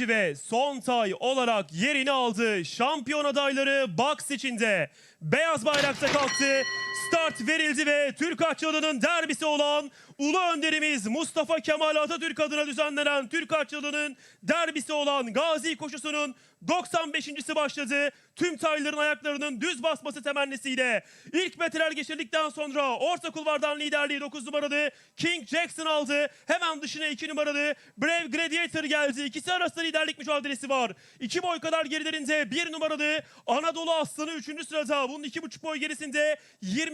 ve son tay olarak yerini aldı. Şampiyon adayları box içinde. Beyaz bayrakta kalktı. Start verildi ve Türk Açılı'nın derbisi olan Ulu Önderimiz Mustafa Kemal Atatürk adına düzenlenen Türk Açılı'nın derbisi olan Gazi koşusunun 95.si başladı. Tüm tayların ayaklarının düz basması temennisiyle ilk metreler geçirdikten sonra orta kulvardan liderliği 9 numaralı King Jackson aldı. Hemen dışına 2 numaralı Brave Gladiator geldi. İkisi arasında liderlik mücadelesi var. 2 boy kadar gerilerinde 1 numaralı Anadolu Aslanı 3. sırada. Bunun 2,5 boy gerisinde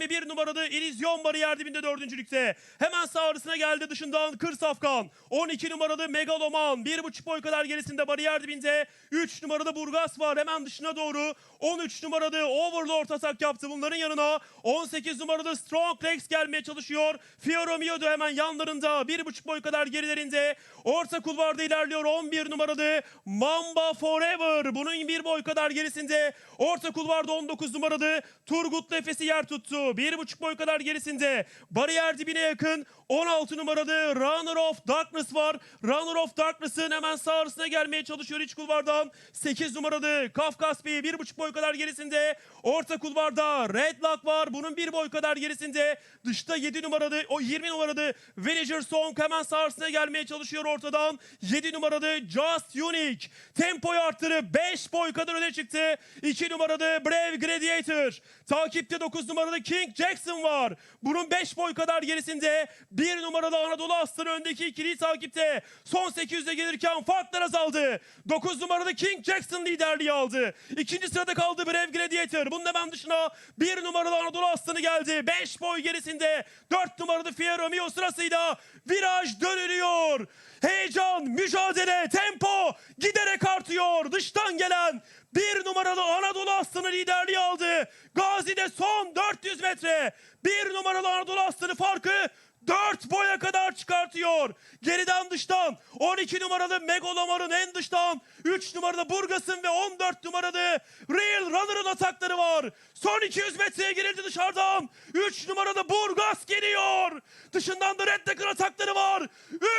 21 numaralı İllüzyon Bariyer dibinde 4. lükte. Hemen sağ arasına geldi dışından Kır Safkan. 12 numaralı Megaloman. 1,5 boy kadar gerisinde bariyer dibinde. 3 numaralı Burgas var hemen dışına doğru. 13 numaralı Overlord atak yaptı bunların yanına. 18 numaralı Strong Legs gelmeye çalışıyor. Fiero Mio da hemen yanlarında 1,5 boy kadar gerilerinde. Orta kulvarda ilerliyor 11 numaralı Mamba Forever. Bunun bir boy kadar gerisinde. Orta kulvarda 19 numaralı Turgut Nefesi yer tuttu 1,5 boy kadar gerisinde bariyer dibine yakın 16 numaralı Runner of Darkness var. Runner of Darkness'ın hemen sağ arasına gelmeye çalışıyor iç kulvardan. 8 numaralı Kafkas Bey 1,5 boy kadar gerisinde. Orta kulvarda Red Lock var. Bunun 1 boy kadar gerisinde. Dışta 7 numaralı, o 20 numaralı Villager Song hemen sağ arasına gelmeye çalışıyor ortadan. 7 numaralı Just Unique. Tempoyu arttırıp 5 boy kadar öne çıktı. 2 numaralı Brave Gladiator. Takipte 9 numaralı King Jackson var. Bunun 5 boy kadar gerisinde. 1 numaralı Anadolu Aslanı öndeki ikiliyi takipte. Son 800'e gelirken farklar azaldı. 9 numaralı King Jackson liderliği aldı. İkinci sırada kaldı Brave Gladiator. Bunun hemen dışına 1 numaralı Anadolu Aslanı geldi. 5 boy gerisinde 4 numaralı Fiero Mio sırasıyla viraj dönülüyor. Heyecan, mücadele, tempo giderek artıyor. Dıştan gelen bir numaralı Anadolu Aslanı liderliği aldı. Gazi'de son 400 metre. Bir numaralı Anadolu Aslanı farkı 4 boya kadar çıkartıyor. Geriden dıştan 12 numaralı Megalomar'ın en dıştan 3 numaralı Burgas'ın ve 14 numaralı Real Runner'ın atakları var. Son 200 metreye girildi dışarıdan. 3 numaralı Burgas geliyor. Dışından da Red Decker atakları var.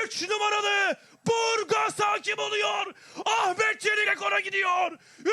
3 numaralı Burgas hakim oluyor. Ahmet Çelik rekora gidiyor.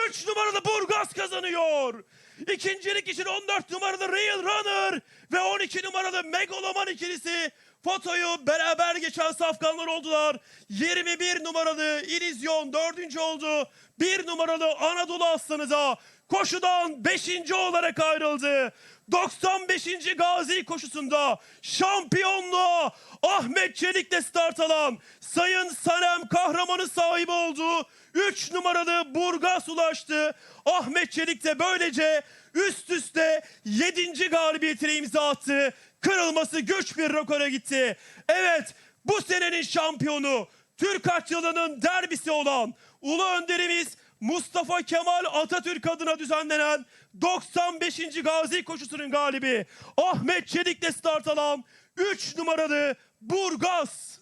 3 numaralı Burgas kazanıyor. İkincilik için 14 numaralı Real Runner ve 12 numaralı Megaloman ikilisi fotoyu beraber geçen safkanlar oldular. 21 numaralı İllüzyon dördüncü oldu. 1 numaralı Anadolu Aslanı da koşudan 5. olarak ayrıldı. 95. Gazi koşusunda şampiyonluğa Ahmet Çelik'le start alan Sayın Sanem kahramanı sahibi oldu. 3 numaralı Burgas ulaştı. Ahmet Çelik de böylece üst üste 7. galibiyetine imza attı. Kırılması güç bir rekora gitti. Evet bu senenin şampiyonu Türk Aç yılının derbisi olan Ulu Önderimiz Mustafa Kemal Atatürk adına düzenlenen 95. Gazi koşusunun galibi Ahmet Çelik'le start alan 3 numaralı Burgas